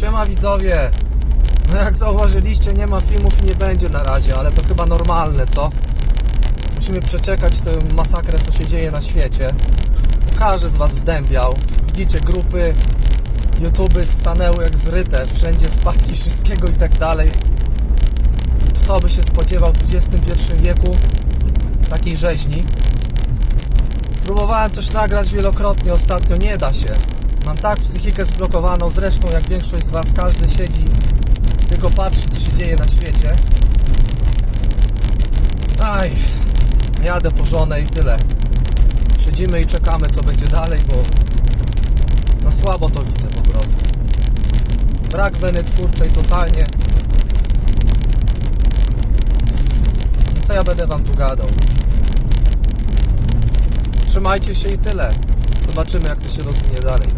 Siema widzowie! No jak zauważyliście, nie ma filmów i nie będzie na razie, ale to chyba normalne, co? Musimy przeczekać tę masakrę, co się dzieje na świecie. Każdy z Was zdębiał. Widzicie, grupy, YouTube stanęły jak zryte. Wszędzie spadki wszystkiego i tak dalej. Kto by się spodziewał w XXI wieku takiej rzeźni? Próbowałem coś nagrać wielokrotnie ostatnio, nie da się. Mam tak psychikę zblokowaną, zresztą jak większość z Was, każdy siedzi, tylko patrzy, co się dzieje na świecie. Aj, jadę po żonę i tyle. Siedzimy i czekamy, co będzie dalej, bo no słabo to widzę po prostu. Brak weny twórczej totalnie. Co ja będę Wam tu gadał? Trzymajcie się i tyle. Zobaczymy, jak to się rozwinie dalej.